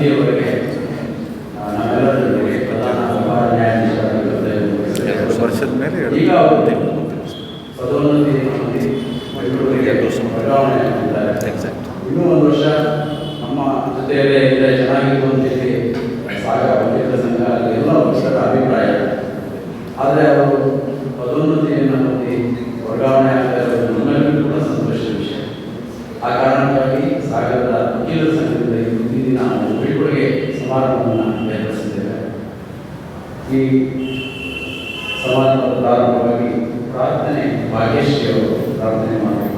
deal with. समाज प्रार्थने प्रार्थने भाग्यश्य प्रार्थने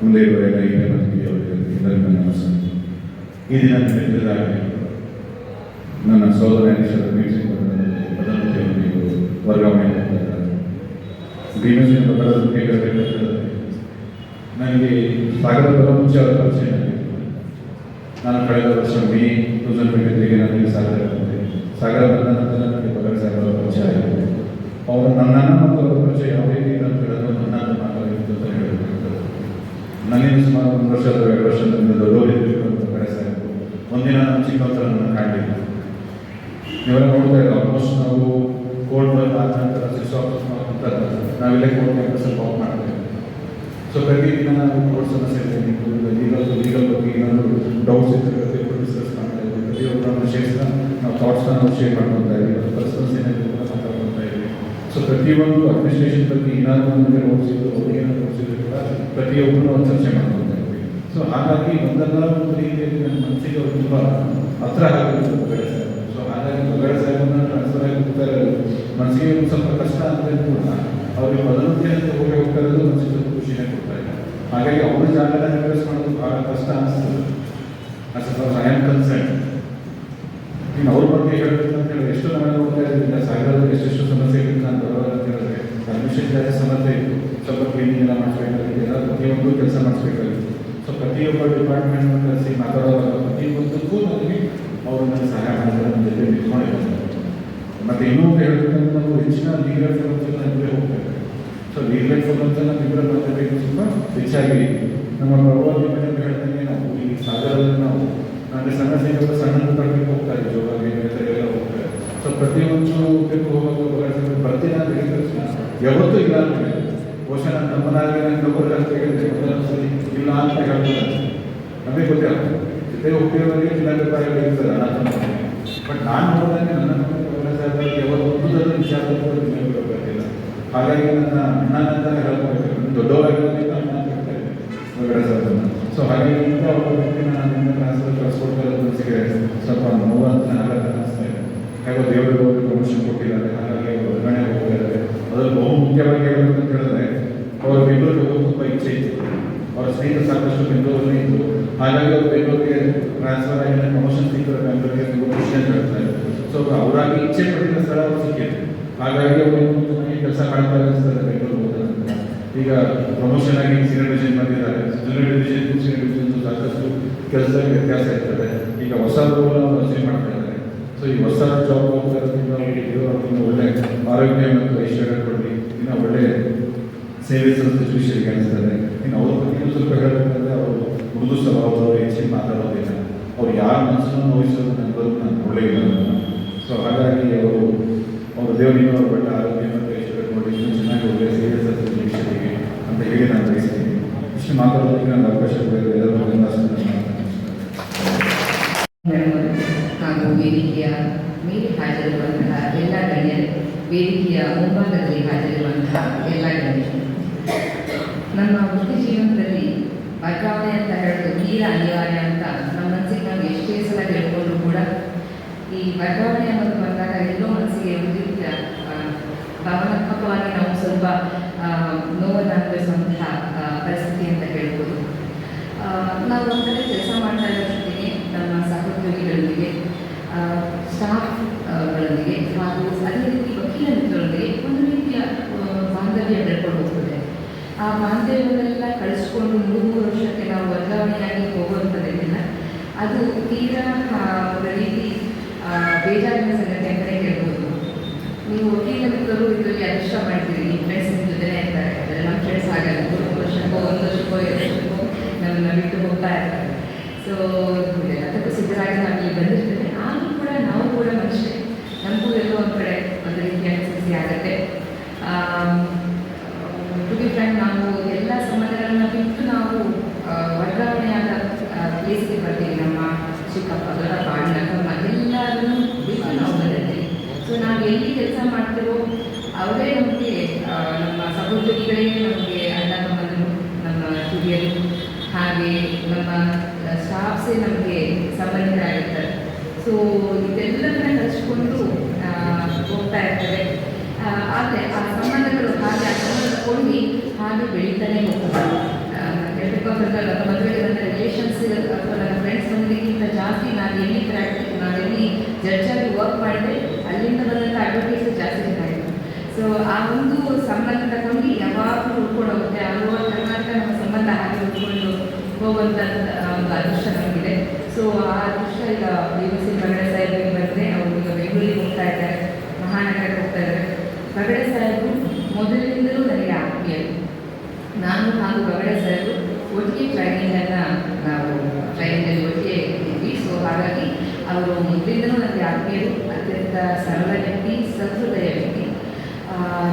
உள்ளேவரையில இறைவனுக்கு அவர்களுக்கு இதற்கு நமசம் இது நான் தெரிந்ததாக ನನ್ನ ಸೋದರ ಮೀಟಿಂಗ್ ಪ್ರಧಾನಮಂತ್ರಿಯವರಿಗೆ ವರ್ಗಾವಣೆ ಮಾಡಿದ್ದಾರೆ ಭೀಮಸೇನ ಪ್ರಕಾರದ ಬೇಕಾಗಬೇಕಾದ್ರೆ ನನಗೆ ಸಾಗರದಲ್ಲ ಮುಂಚೆ ಅವರ ಪರಿಚಯ ನಾನು ಕಳೆದ ವರ್ಷ ಮೇ ಟೂ ತೌಸಂಡ್ ಟ್ವೆಂಟಿ ತ್ರೀಗೆ ನನಗೆ ಸಾಗರ ಬಂದೆ ಸಾಗರ ಬಂದ ನಂತರ ನನಗೆ ಬಗರ ಸಾಗರ ಪರಿಚಯ ಆಗಿದೆ ಅವರು ನನ್ನನ್ನು ಮತ್ತು ಅವರ ಪರಿಚಯ ಯಾವ ರೀತಿ ಅಂತ ಹೇಳೋದು ನನ್ನ ಮಾತಾಡಿದೆ ಸುಮಾರು ಒಂದು ವರ್ಷ ಅಥವಾ ಎರಡು ವರ್ಷದಿಂದ ದೊಡ್ಡವರಿದ್ದರು ಅಂತ ಕಳಿಸ್ತಾ ಇತ್ತು ಒಂದಿನ ಚಿಕ್ಕವರನ್ನ ಕಾಣಲಿಲ್ಲ ನೀವೆಲ್ಲ ನೋಡ್ತಾ ಇರೋ ಆಲ್ಮೋಸ್ಟ್ ನಾವು ಕೋಲ್ಡ್ ಬರ್ ಆದ ನಂತರ ಸ್ವಿಚ್ ಆಫ್ ನಂತರ ನಾವೆಲ್ಲೇ ಕೋರ್ಟ್ ಕ್ಯಾಂಪಸ್ ವಾಕ್ ಮಾಡ್ತೇವೆ ಸೊ ಪ್ರತಿ ದಿನ ನಾವು ಕೋರ್ಟ್ಸನ್ನು ಸೇರ್ತೇನೆ ಲೀಗಲ್ ಲೀಗಲ್ ಬಗ್ಗೆ ಏನಾದರೂ ಡೌಟ್ಸ್ ಇದ್ದರೆ ಪ್ರತಿಯೊಬ್ಬರು ಡಿಸ್ಕಸ್ ಮಾಡ್ತಾ ಇದ್ದೀವಿ ಪ್ರತಿಯೊಬ್ಬರ ವಿಷಯಸ್ನ ನಾವು ಥಾಟ್ಸ್ನ ನಾವು ಶೇರ್ ಮಾಡ್ಕೊತಾ ಇದ್ದೀವಿ ಪರ್ಸನಲ್ಸ್ ಏನಾದರೂ ಮಾತಾಡ್ಕೊತಾ ಇದ್ದೀವಿ ಸೊ ಪ್ರತಿಯೊಂದು ಅಡ್ಮಿನಿಸ್ಟ್ರೇಷನ್ ಬಗ್ಗೆ ಏನಾದರೂ ನಮಗೆ ನೋಟ್ಸ್ ಇದ್ದು ಅವ್ರಿಗೆ ಏನಾದರೂ ನೋಟ್ಸ್ ಇದ್ರು ಕೂಡ ಪ್ರತಿಯೊಬ್ಬರು ನಾವು ಚರ್ಚೆ ಮಾಡ್ಬೋದು ಸೊ ಹಾಗಾಗಿ ಒಂದಲ್ಲ ಒಂದು ರೀತಿಯಲ್ಲಿ ನನ್ನ ಮನಸ್ಸಿಗೆ ಅವ್ರು ತುಂಬ ಹತ್ರ ಆಗಿತ್ತು ಬಗಡೆ ಸಾಹೇಬ್ ಸೊ ಹಾಗಾಗಿ ಬಗಡೆ ಸಾಹೇಬನ್ನ ಟ್ರಾನ್ಸ್ಫರ್ ಆಗಿ ಹೋಗ್ತಾ ಇರೋದು. ಮನಸ್ಸಿಗೆ ಒಂದು ಸ್ವಲ್ಪ ಕಷ್ಟ ಅಂದರೆ ಕೂಡ ಅವ್ರಿಗೆ ಪದೋನ್ನತಿ ಅಂತ ಹೋಗಿ ಹೋಗ್ತಾ ಇರೋದು ಮನಸ್ಸಿಗೆ ಸ್ವಲ್ಪ ಕೊಡ್ತಾ ಇದೆ. ಹಾಗಾಗಿ ಅವ್ರ ಜಾಗನ ರಿಕ್ವೆಸ್ಟ್ ಮಾಡೋದು ಭಾಳ ಕಷ್ಟ ಅನಿಸ್ತದೆ ಅಸ್ ಐ ಆಮ್ ಕನ್ಸರ್ನ್ ಇನ್ನು ಅವ್ರ ಬಗ್ಗೆ ಹೇಳಬೇಕು ಅಂತ ಹೇಳಿ ಎಷ್ಟು ನಾನು ನೋಡ್ತಾ ಇದ್ದೀನಿ ಸಾಗರದಲ್ಲಿ ಎಷ್ಟೆಷ್ಟು ಸಮಸ್ಯೆ ಇತ್ತು ನಾನು ಬರೋಲ್ಲ ಅಂತ ಹೇಳಿದ್ರೆ ಅಡ್ಮಿಷನ್ ಜಾಸ್ತಿ ಸಮಸ್ಯೆ ಇತ್ತು. ಸ್ವಲ್ಪ ಕ್ಲೀನಿಂಗ್ ಎಲ್ಲ ಮಾಡಿಸ್ಬೇಕಾಗಿತ್ತು. ಎಲ್ಲ ಪ್ರತಿಯೊಂದು ಕೆಲಸ ಮಾಡಿಸ್ಬೇಕಾಗಿತ್ತು. ಸೊ ಪ್ರತಿಯೊಬ್ಬ ಡಿಪಾರ್ಟ್ಮೆಂಟ್ ಕರೆಸಿ ಮಾತಾಡೋವಾಗ ಪ್ರತಿಯೊಂದಕ್ಕೂ ನನಗೆ ಅವರು ಸಹಾಯ ಮಾಡಿದ್ದಾರೆ ಅಂತ ಜೊತೆ ನಿಂತ್ಕೊಂಡಿದ್ದಾರೆ. ಮತ್ತು ಇನ್ನೊಂದು ಹೇಳಬೇಕಂದ್ರೆ ನಾವು ಹೆಚ್ಚಿನ ಲೀಗಲ್ ಫೋರಮ್ಸ್ ಅಂದರೆ ಹೋಗ್ತೇವೆ ಸೊ ಲೀಗಲ್ ಫೋರಮ್ಸ್ ಎಲ್ಲ ಇಬ್ಬರೇ ಮಾತಾಡಬೇಕು ತುಂಬ ಹೆಚ್ಚಾಗಿ. ನಮ್ಮ ಪ್ರಭಾವ ಹೇಳ್ದಂಗೆ ನಾವು ಈ ಸಾಗರದಲ್ಲಿ ನಾವು ನನಗೆ ಸಣ್ಣ ಸಣ್ಣ ಪಡ್ಕೊಂಡು ಹೋಗ್ತಾ ಜೋಗಾಗಿ ಎಲ್ಲ ಹೋಗ್ತಾರೆ. ಸೊ ಪ್ರತಿಯೊಂದು ಹೋಗೋದು ಬರ್ತೀನಿ ಅಂತ ಹೇಳಿದ ತಕ್ಷಣ ಯಾವತ್ತೂ ಇಲ್ಲ. ಬಹುಶಃ ನನ್ನ ತಮ್ಮನಾಗಿ ನನ್ನ ಅಂತ ಸರಿ ಇಲ್ಲ ಅಂತ ಹೇಳ್ತಾರೆ ನಮಗೆ ಗೊತ್ತಿಲ್ಲ ಜೊತೆ ಹೋಗ್ತಿರೋರಿಗೆ ಭಿನ್ನಾಭಿಪ್ರಾಯಗಳು ಇರ್ತದೆ ಅನಾಥ ಬಟ್ ನಾನು ನೋಡಿದಾಗ ನನ್ನ ಸಾಹೇಬರಿಗೆ ಯಾವತ್ತು ಒಂದರ ವಿಚಾರದಲ್ಲಿ ಭಿನ್ನಾಭಿಪ್ರಾಯ ಹಾಗಾಗಿ ನನ್ನ ಅಣ್ಣನಂತಾನೆ ಹೇಳ್ಕೊಬೇಕು ದೊಡ್ಡವರಾಗಿರೋದ್ರಿಂದ ಅಣ್ಣ ಅಂತ ಹೇಳ್ತಾರೆ ಸೊ ಹಾಗೆ ಇಂಥ ಒಬ್ಬ ವ್ಯಕ್ತಿನ ನಾನು ನಿನ್ನ ಟ್ರಾನ್ಸ್ಫರ್ ಕಳಿಸ್ಕೊಡ್ತಾ ಮನಸ್ಸಿಗೆ ಸ್ವಲ್ಪ ನೋವು ಅಂತ ನನಗೆ ಅನಿಸ್ತಾ ಇದೆ ಹಾಗೆ ದೇವರಿಗೆ ಅವರು ಪ್ರಮೋಷನ್ ಕೊಟ್ಟಿದ್ದಾರೆ ಹಾಗಾಗಿ ಅವರು ಹೊರಗಡೆ ಹೋಗ್ತಾ ಇದ್ದಾರೆ ಅದರಲ್ಲಿ ಬಹು ಮುಖ್ಯವಾಗಿ ಹೇಳಬೇಕು ಅಂತ ಹೇಳಿದ್ರೆ ಅವರು ಬೆಂಗಳೂರಿಗೆ ಹೋಗೋದು ತುಂಬ ಇಚ್ಛೆ ಇತ್ತು. ಅವರ ಸ್ನೇಹಿತರು ಸಾಕಷ್ಟು ಬೆಂಗಳೂರಲ್ಲಿ ಇತ್ತು ಹಾಗಾಗಿ ಅವರು ಬೆಂಗಳೂರಿಗೆ ಟ್ರಾನ್ಸ್ಫರ್ ಆಗಿ ಪ್ರಮೋಷನ್ ಸಿಕ್ಕಿದ್ರೆ ಬೆಂಗಳೂರಿಗೆ ತುಂಬ ಖುಷಿ ಅಂತ ಹೇಳ್ತಾರೆ ಸೊ ಅವರಾಗಿ ಇಚ್ಛೆ ಪಟ್ಟಿದ್ದ ಸ್ಥಳ ಅವ್ರು ಸಿಕ್ಕಿದೆ ಹಾಗಾಗಿ ಅವರು ಕೆಲಸ ಮಾಡ್ತಾ ಇರ್ತಾರೆ ಬೆಂಗಳೂರು ಹೋದ ನಂತರ ಈಗ ಪ್ರಮೋಷನ್ ಆಗಿ ಸೀನಿಯರ್ ಡಿವಿಷನ್ ಬಂದಿದ್ದಾರೆ. ಜೂನಿಯರ್ ಡಿವಿಷನ್ ಸೀನಿಯರ್ ಡಿವಿಷನ್ ಸಾಕಷ್ಟು ಕೆಲಸ ವ್ಯತ್ಯಾಸ ಇರ್ತದೆ. ಈಗ ಹೊಸ ರೋಲ್ ಅಚೀವ್ ಮಾಡ್ತಾ ಇದ್ದಾರೆ. ಸೊ ಈ ಹೊಸ ಜಾಬ್ ದೇವರು ಇನ್ನು ಒಳ್ಳೆ ಆರೋಗ್ಯ ಮತ್ತು ಐಶ್ವರ್ಯ ಕೊಡಲಿ. ಸೇವೆ ಸಲ್ಲಿಸಿದ ಕಾಣಿಸ್ತಾರೆ ಇನ್ನು ಅವ್ರ ಬಗ್ಗೆ ಸ್ವಲ್ಪ ಹೇಳಬೇಕಂದ್ರೆ ಅವರು ಮೃದು ಸ್ವಭಾವದವರು ಹೆಚ್ಚಿನ ಮಾತಾಡೋದಿಲ್ಲ. ಅವ್ರು ಯಾರ ಮನಸ್ಸನ್ನು ನೋಯಿಸೋದು ಬದುಕು ನಾನು ಒಳ್ಳೆಯಿಲ್ಲ ಸೊ ಹಾಗಾಗಿ ಅವರು ಅವರು ದೇವರಿಗೆ ಅವ್ರ ಒಳ್ಳೆ ಆರೋಗ್ಯ ಮತ್ತು ಐಶ್ವರ್ಯ ಕೊಡಲಿ ಇನ್ನೂ ಚೆನ್ನಾಗಿ ಒಳ್ಳೆ ಸೇವೆ ಸಲ್ಲಿಸಿದ ಶಿಷ್ಯರಿಗೆ ಅಂತ ಹೇಳಿ ನಾನು ಬಯಸ್ತೀನಿ ಇಷ್ಟು ಮಾತಾಡೋದಕ್ಕೆ ನನಗೆ ಅವಕಾಶ ಕೊಡಿದ್ರೆ ಎಲ್ಲರೂ ಧನ್ಯವಾದ ಧನ್ಯವಾದ ಹಾಗೂ ವೇದಿಕೆಯ ಮೇಲೆ ಹಾಜರಿರುವಂತಹ ಎಲ್ಲ ಗಣ್ಯರು ವೇದಿಕೆಯ ಮುಂಭಾಗದಲ್ಲಿ ಹಾಜರಿರುವಂತಹ ಎಲ್ಲ ಗಣ್ಯರು ನಮ್ಮ ವೃತ್ತಿ ಜೀವನದಲ್ಲಿ ವರ್ಗಾವಣೆ ಅಂತ ಹೇಳೋದು ತೀರ ಅನಿವಾರ್ಯ ಅಂತ ನಮ್ಮ ಮನಸ್ಸಿಗೆ ನಾವು ಎಷ್ಟೇ ಸಲ ಹೇಳ್ಕೊಂಡ್ರು ಕೂಡ ಈ ವರ್ಗಾವಣೆ ಅನ್ನೋದು ಬಂದಾಗ ಎಲ್ಲೋ ಮನಸ್ಸಿಗೆ ಒಂದು ರೀತಿಯ ಭಾವನಾತ್ಮಕವಾಗಿ ನಾವು ಸ್ವಲ್ಪ ನೋವನ್ನು ಅನುಭವಿಸುವಂತಹ ಪರಿಸ್ಥಿತಿ ಅಂತ ಹೇಳ್ಬೋದು. ನಾವು ಒಂದು ಕಡೆ ಕೆಲಸ ಮಾಡ್ತಾ ಇರೋಷ್ಟೊತ್ತಿಗೆ ನಮ್ಮ ಸಹೋದ್ಯೋಗಿಗಳೊಂದಿಗೆ ಸ್ಟಾಫ್ಗಳೊಂದಿಗೆ ಹಾಗೂ ಅದೇ ರೀತಿ ವಕೀಲ ಮಿತ್ರರೊಂದಿಗೆ ಒಂದು ರೀತಿಯ ಆ, ಬಾಂಧವ್ಯ ಬೆಳ್ಕೊಂಡು ಹೋಗ್ತದೆ ಆ ಬಾಂಧವ್ಯವನ್ನೆಲ್ಲ ಕಳಿಸ್ಕೊಂಡು ಮೂರು ಮೂರು ವರ್ಷಕ್ಕೆ ನಾವು ವರ್ಗಾವಣೆಯಾಗಿ ಹೋಗುವಂಥದ್ದೇನಿಲ್ಲ ಅದು ತೀರಾ ರೀತಿ ಬೇಜಾರಿನ ಸಂಗತಿ ಅಂತಲೇ ಹೇಳ್ಬೋದು. ನೀವು ವಕೀಲ ಮಿತ್ರರು ಇದರಲ್ಲಿ ಅದೃಷ್ಟ ಮಾಡ್ತೀರಿ ನಿಮ್ಮ ಫ್ರೆಂಡ್ಸ್ ನಿಮ್ಮ ಅಂತ ಇರ್ತಾರೆ. ನಮ್ಮ ಫ್ರೆಂಡ್ಸ್ ಆಗಲ್ಲ ಮೂರು ವರ್ಷಕ್ಕೋ, ಒಂದು ವರ್ಷಕ್ಕೋ, ಎರಡು ವರ್ಷಕ್ಕೋ ನಮ್ಮನ್ನ ಬಿಟ್ಟು ಹೋಗ್ತಾ ಇರ್ತಾರೆ. ಸೊ ಅದಕ್ಕೂ ಸಿದ್ಧರಾಗಿ ನಾವು ಇಲ್ಲಿ ಬಂದಿರ್ತೇವೆ. ಆದರೂ ಕೂಡ ನಾವು ಕೂಡ ಮನುಷ್ಯ ನಮಗೂ ಎಲ್ಲೋ ಒಂದು ಕಡೆ ಒಂದು ರೀತಿಯ ಅನಿಸಿಸಿ ಆಗುತ್ತೆ ಟು ಬಿ ಫ್ರೆಂಡ್ ನಾವು ಎಲ್ಲ ಸಂಬಂಧಗಳನ್ನ ಬಿಟ್ಟು ನಾವು ಆ, ವರ್ಗಾವಣೆಯಾದ ಪ್ಲೇಸ್ಗೆ ಬರ್ತೀವಿ ನಮ್ಮ ಚಿಕ್ಕಪ್ಪ ದೊಡ್ಡಪ್ಪ ಅಣ್ಣ ಎಲ್ಲರೂ ಬಿಟ್ಟು ಸೊ ನಾವು ಎಲ್ಲಿ ಕೆಲಸ ಮಾಡ್ತೀವೋ ಅವರೇ ನಮಗೆ ನಮ್ಮ ಸಹೋದ್ಯೋಗಿಗಳೇ ನಮಗೆ ಅಣ್ಣ ತಮ್ಮಂದರು ನಮ್ಮ ಹಿರಿಯರು ಹಾಗೆ ನಮ್ಮ ಸ್ಟಾಫ್ಸೇ ನಮಗೆ ಸಂಬಂಧಿತರಾಗಿರ್ತಾರೆ ಸೊ ಇದೆಲ್ಲವನ್ನ ಕಲಿಸ್ಕೊಂಡು ಹೋಗ್ತಾ ಇರ್ತದೆ ಆ, ಆದರೆ ಆ ಸಂಬಂಧಗಳು ಹಾಗೆ ಆ ಸಂಬಂಧ ಕೊಂಡಿ ಹಾಗೆ ಬೆಳೀತಾನೆ ಹೋಗ್ತದೆ ಆ, ಅಥವಾ ನನ್ನ ಮದುವೆಗೆ ನನ್ನ ರಿಲೇಷನ್ಸ್ ಅಥವಾ ನನ್ನ ಫ್ರೆಂಡ್ಸ್ ಬಂದಿದ್ದಕ್ಕಿಂತ ಜಾಸ್ತಿ ನಾನು ಎಲ್ಲಿ ಪ್ರಾಕ್ಟಿಕ್ ನಾನು ಎಲ್ಲಿ ಜಡ್ಜಾಗಿ ವರ್ಕ್ ಮಾಡಿದೆ ಅಲ್ಲಿಂದ ಬಂದಂಥ ಅಡ್ವರ್ಟೈಸ್ ಜಾಸ್ತಿ ಜನ ಸೊ ಆ ಒಂದು ಸಂಬಂಧ ತಗೊಂಡು ಯಾವಾಗಲೂ ಉಳ್ಕೊಂಡು ಹೋಗುತ್ತೆ ಅಲ್ವ ಕರ್ನಾಟಕ ನಮ್ಮ ಸಂಬಂಧ ಹಾಗೆ ಉಳ್ಕೊಂಡು ಹೋಗುವಂಥ ಒಂದು ಅದೃಷ್ಟ ನಮಗಿದೆ. ಸೊ ಆ ಅದೃಷ್ಟ ಈಗ ಬಿ ಬಿ ಸಿ ಬಗಡೆ ಸಾಹೇಬ್ರಿಗೆ ಬಂದರೆ ಅವರು ಈಗ ಬೆಂಗಳೂರಿಗೆ ಹೋಗ್ತಾ ಇದ್ದಾರೆ ಮಹಾನಗರಕ್ಕೆ ಹೋಗ್ತಾ ಇದ್ದಾರೆ. ಬಗಡೆ ಸಾಹೇಬರು ಮೊದಲಿನಿಂದಲೂ ನನಗೆ ಆತ್ಮೀಯರು. ನಾನು ಹಾಗೂ ಬಗಡೆ ಸಾಹೇಬರು ಒಟ್ಟಿಗೆ ಟ್ರೈನಿಂಗನ್ನು ನಾವು ಟ್ರೈನಿಂಗಲ್ಲಿ ಒಟ್ಟಿಗೆ ಇದ್ವಿ ಸೊ ಹಾಗಾಗಿ ಅವರು ಮೊದಲಿಂದಲೂ ನನಗೆ ಆತ್ಮೀಯರು ಅತ್ಯಂತ ಸರಳ ವ್ಯಕ್ತಿ ಸಹೃದಯ ವ್ಯಕ್ತಿ.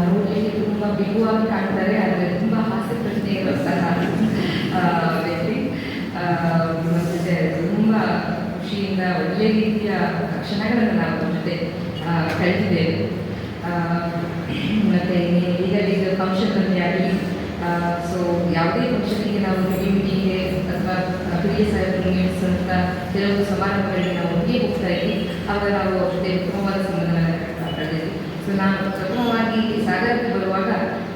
ನೋಡಲಿಕ್ಕೆ ತುಂಬ ಬಿಗುವಾಗಿ ಕಾಣ್ತಾರೆ, ಆದರೆ ತುಂಬ ಹಾಸ್ಯ ಪ್ರಶ್ನೆ ಸಹ ವ್ಯಕ್ತಿ. ಮತ್ತೆ ತುಂಬ ಒಳ್ಳೆಯ ರೀತಿಯ ಕ್ಷಣಗಳನ್ನು ನಾವು ಜೊತೆ ಕಳೆದಿದ್ದೇವೆ. ಮತ್ತು ಈಗ ಫಂಕ್ಷನ್ನಲ್ಲಿ ಆಗಲಿ ಸೊ ಯಾವುದೇ ಫಂಕ್ಷನ್ಗೆ ನಾವು ಮೀಟಿಂಗ್ಗೆ ಅಥವಾ ಹಿರಿಯ ಸಾಹೇಬರು ಅಂತ ಕೆಲವು ಸಮಾರಂಭಗಳಿಗೆ ನಾವು ಒಟ್ಟಿಗೆ ಹೋಗ್ತಾ ಆವಾಗ ನಾವು ಅವ್ರ ಜೊತೆ ಉತ್ತಮವಾದ ಸಂಬಂಧವನ್ನು ಮಾತಾಡ್ತೀವಿ ಸೊ ನಾನು ಪ್ರಥಮವಾಗಿ ಸಾಗರಕ್ಕೆ ಬರುವಾಗ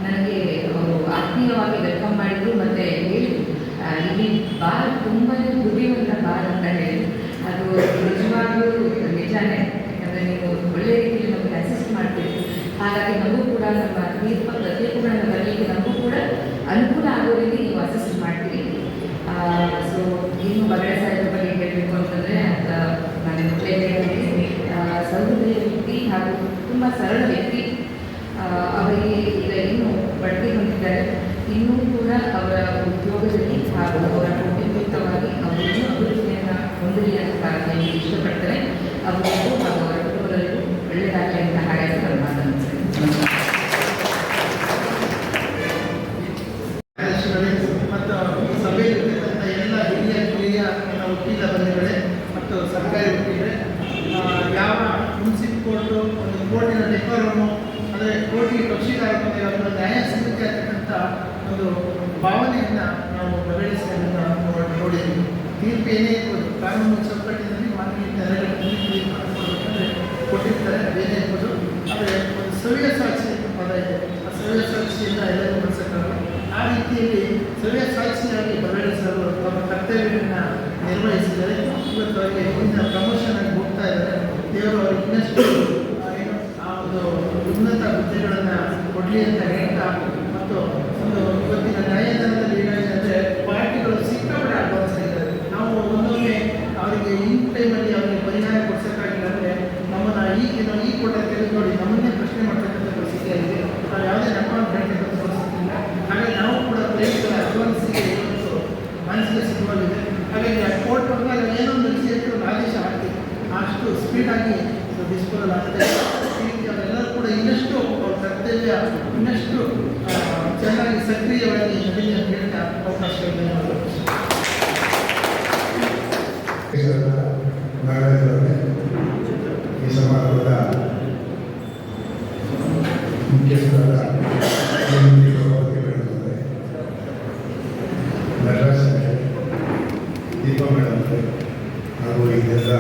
ನನಗೆ ಅವರು ಆತ್ಮೀಯವಾಗಿ ವೆಲ್ಕಮ್ ಮಾಡಿದ್ರು ಮತ್ತು ಹೇಳಿದರು. ಇಲ್ಲಿ ಬಾರ್ ತುಂಬಾ ದುಡಿಯುವಂಥ ಬಾರ್ ಅಂತ ಹೇಳಿ ಅದು ನಿಜವಾಗಲೂ ನಿಜಾನೇ. ಯಾಕಂದರೆ ನೀವು ಒಳ್ಳೆಯ ಮಾಡ್ತೀರಿ ಹಾಗಾಗಿ ನಮಗೂ ಕೂಡ ನಮ್ಮ ಕೂಡ ನಾವು ಬರಲಿಕ್ಕೆ ನಮಗೂ ಕೂಡ ಅನುಕೂಲ ಆಗೋ ರೀತಿ ನೀವು ಅಸಿಸ್ಟ್ ಮಾಡ್ತೀರಿ. ಸೊ ಇನ್ನು ಬಗಡೆ ಸಾಹಿತ್ಯ ಬಗ್ಗೆ ಹೇಳಬೇಕು ಅಂತಂದರೆ ನಾನು ಸೌಂದರ್ಯ ವ್ಯಕ್ತಿ ಹಾಗೂ ತುಂಬ ಸರಳ ವ್ಯಕ್ತಿ. ಅವರಿಗೆ ಈಗ ಇನ್ನೂ ಬಡ್ತಿ ಹೊಂದಿದ್ದಾರೆ. ಇನ್ನೂ ಕೂಡ ಅವರ ಉದ್ಯೋಗದಲ್ಲಿ ಹಾಗೂ ಅವರ ಕುಟುಂಬಿತವಾಗಿ ಅವರು ಇನ್ನೂ ಅಭಿವೃದ್ಧಿಯನ್ನು ಹೊಂದಲಿ ಅಂತ ಇಷ್ಟಪಡ್ತಾರೆ. ಅವರಿಗೂ ಹಾಗೂ ಅವರ ಕುಟುಂಬದಲ್ಲೂ ಒಳ್ಳೆಯದಾಗಲಿ ಅಂತ ಕೊಟ್ಟಿರ್ತಾರೆ ಅದೇನೇ ಇರ್ಬೋದು ಆದರೆ ಒಂದು ಸವಿಯ ಸಾಕ್ಷಿ ಅಂತ ಪದ ಇದೆ ಆ ಸವಿಯ ಸಾಕ್ಷಿಯಿಂದ ಎಲ್ಲರೂ ಬಳಸಕ್ಕಾಗಲ್ಲ ಆ ರೀತಿಯಲ್ಲಿ ಸವಿಯ ಸಾಕ್ಷಿಯಾಗಿ ಬರಡಿಸಲು ತಮ್ಮ ಕರ್ತವ್ಯವನ್ನು ನಿರ್ವಹಿಸಿದರೆ ಇವತ್ತು ಅವರಿಗೆ ಮುಂದಿನ ಪ್ರಮೋಷನ್ ಆಗಿ ಹೋಗ್ತಾ ಇದ್ದಾರೆ ದೇವರು ಅವರಿಗೆ ಇನ್ನಷ್ಟು ಏನು ಆ ಒಂದು ಉನ್ನತ ಹುದ್ದೆಗಳನ್ನು ಕೊಡಲಿ ಅಂತ ಹೇಳ್ತಾ, ಮತ್ತು ಒಂದು ಇವತ್ತಿನ ನ್ಯಾಯದಾನದಲ್ಲಿ ಏನಾಗಿದೆ ಅಂದರೆ ಪಾರ್ಟಿಗಳು ಸಿಕ್ಕಾಪಟ್ಟೆ ಅಡ್ವಾನ್ಸ್ ಆಗಿದ್ದಾರೆ ನಾವು ಒಂದೊಮ್ಮೆ ಅವರಿಗೆ ಇನ್ ಟೈಮಲ್ಲಿ ಅವರಿಗೆ ಪರಿಹಾರ ಕೊಡ್ಸೋಕ್ಕಾಗಿಲ್ಲ ಅಂದರೆ ನಮ್ಮನ್ನು ಈ ನಾವು ಈ ಕೊಟ್ಟ ತೆಗೆದು ನೋಡಿ ನಮ್ಮನ್ನೇ ಪ್ರಶ್ನೆ ಮಾಡ್ತಕ್ಕಂಥ ಪರಿಸ್ಥಿತಿ ಆಗಿದೆ ನಾವು ಯಾವುದೇ ನಮ್ಮ ಹೇಳ್ತಕ್ಕಂಥ ಪರಿಸ್ಥಿತಿ ಇಲ್ಲ ಹಾಗಾಗಿ ನಾವು ಕೂಡ ಪ್ಲೇಸ್ಗಳ ಅಡ್ವಾನ್ಸಿಗೆ ಇವತ್ತು ಮಾನಸಿಕ ಸಿದ್ಧವಾಗಿದೆ ಹಾಗಾಗಿ ಆ ಕೋರ್ಟ್ ಬಂದಾಗ ಏನೋ ಒಂದು ವಿಷಯಕ್ಕೆ ಒಂದು ಆದೇಶ ಹಾಕ್ತೀವಿ ಅಷ್ಟು ಸ್ಪೀಡಾಗಿ ಡಿಸ್ಪೋಸಲ್ ಆಗ್ತದೆ ಈ ರೀತಿ ಅವರೆಲ್ಲರೂ ಕೂಡ ಇನ್ನಷ್ಟು ಅವ್ರ ಕರ್ತವ್ಯ ಇನ್ನಷ್ಟು ಆ, ಚೆನ್ನಾಗಿ ಸಕ್ರಿಯವಾಗಿ ನಡೀಲಿ ಅಂತ ಹೇಳ್ತಾ ಅವಕಾಶಗಳನ್ನು ನಾಗರಾಜರವರೇ ಈ ಸಮಾರಂಭದ ಮುಖ್ಯಸ್ಥರಾದ ಶ್ರೀಮತಿ ಗೌರವತಿ ಮೇಡಮ್ ಅವರೇ ನಟರಾಜ್ ಅವರೇ ದೀಪಾ ಮೇಡಮ್ ಅವರೇ ಹಾಗೂ ಇದೆಲ್ಲ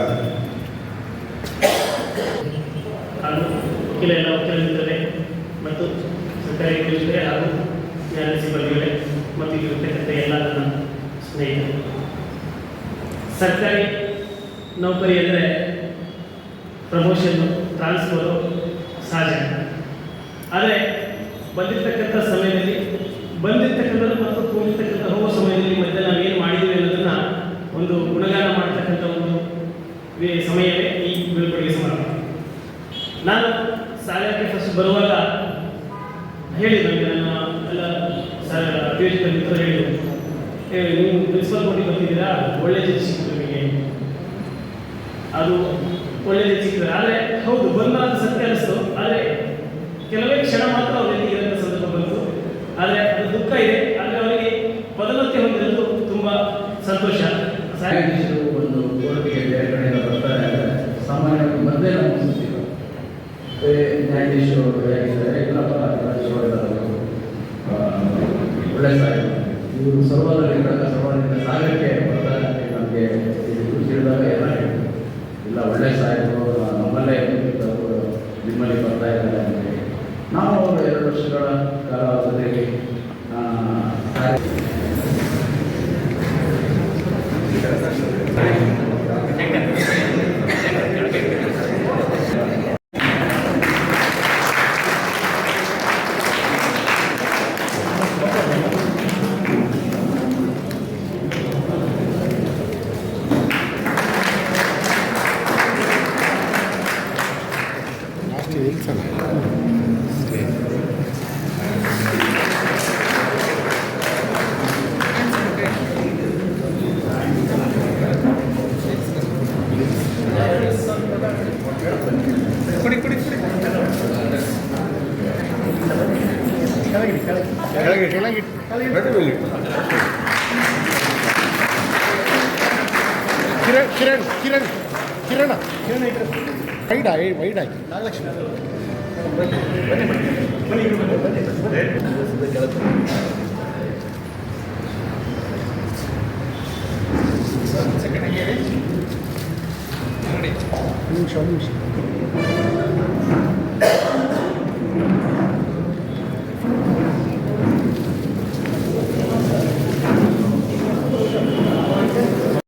ಹಾಗೂ ವಕೀಲ ಎಲ್ಲ ವಕೀಲರಿದ್ದಾರೆ ಮತ್ತು ಸರ್ಕಾರಿ ವಕೀಲರಿದ್ದಾರೆ ಹಾಗೂ ನ್ಯಾಯ ಸಿಬ್ಬಂದಿಗಳೇ ಮತ್ತು ಇಲ್ಲಿರ್ತಕ್ಕಂಥ ಎಲ್ಲ ನನ್ನ ಸ್ನೇಹಿತರು ಸರ್ಕಾರಿ ನೌಕರಿ ಅಂದರೆ ಪ್ರಮೋಷನ್ನು ಟ್ರಾನ್ಸ್ಫರು ಸಹಜ ಆದರೆ ಬಂದಿರತಕ್ಕಂಥ ಸಮಯದಲ್ಲಿ, ಬಂದಿರತಕ್ಕಂಥದ್ದು ಮತ್ತು ಹೋಗಿರ್ತಕ್ಕಂಥ ಹೋಗೋ ಸಮಯದಲ್ಲಿ ನಾವು ಏನು ಮಾಡಿದ್ದೀವಿ ಅನ್ನೋದನ್ನು ಒಂದು ಗುಣಗಾನ ಮಾಡ್ತಕ್ಕಂಥ ಒಂದು ಸಮಯವೇ ಈ ಬೀಳ್ಕೊಡುಗೆ ಸಮಾರಂಭ. ನಾನು ಸಾಲಕ್ಕೆ ಫಸ್ಟ್ ಬರುವಾಗ ಹೇಳಿದ ನನ್ನ ಎಲ್ಲ ಸಾಲ ಅಭಿಯೋಜಿತ ಮಿತ್ರರು ಹೇಳಿದರು ನೀವು ಪ್ರಿನ್ಸಿಪಲ್ ಮಾಡಿ ಬರ್ತಿದ್ದೀರಾ? ಒಳ್ಳೆ ಜಿ ಸಿಕ್ಕಿದ್ರು ಅದು ಒಳ್ಳೆ ಜಡ್ಜ್ ಸಿಕ್ಕಿದ್ರೆ ಆದರೆ ಹೌದು ಬಂದ ಸತ್ಯ ಅನಿಸ್ತು. ಆದರೆ ಕೆಲವೇ ಕ್ಷಣ ಮಾತ್ರ ಅವರಿಗೆ ಇರೋ ಸಂದರ್ಭ ಬಂತು. ಆದರೆ ಅದು ದುಃಖ ಇದೆ. ಆದರೆ ಅವರಿಗೆ ಪದೋನ್ನತಿ ಹೊಂದಿರೋದು ತುಂಬ ಸಂತೋಷ. ನ್ಯಾಯಾಧೀಶರು ಒಂದು ಕೋರಿಕೆ ಬೇರೆ ಕಡೆಯಿಂದ ಬರ್ತಾರೆ. ಸಾಮಾನ್ಯವಾಗಿ ಬಂದೇ ನಮ್ಮ ಹೇಗಿದ್ದಾರೆ ಇಲ್ಲಪ್ಪ ರಾಜೇಶ್ವರ ಒಳ್ಳೆ ಸಾಹಿತ್ಯ ಇವರು ಸರ್ವದಲ್ಲಿಂದ ಸರ್ವದಿಂದ ಸಾಗರಕ್ಕೆ ಬರ್ತಾರೆ ಅಂತ ನಮಗೆ ಇದು ತಿಳಿದಾಗ ಎಲ್ಲ ಹೇಳ್ತಾರೆ. ಒಳ್ಳೆ ಸಾಹಿತ್ಯರು ನಮ್ಮಲ್ಲೇ ನಿಮ್ಮಲ್ಲಿ ಬರ್ತಾ ಇದ್ದಾರೆ ಅಂತ ಹೇಳಿ. ನಾವು ಎರಡು ವರ್ಷಗಳ ಕಾಲಾವಧಿಯಲ್ಲಿ ಆ, കിരൺ കിരൺ കിരണ. വൈഡായി വൈഡാക്കി നാഗലക്ഷ്മി നിമിഷം നിമിഷം.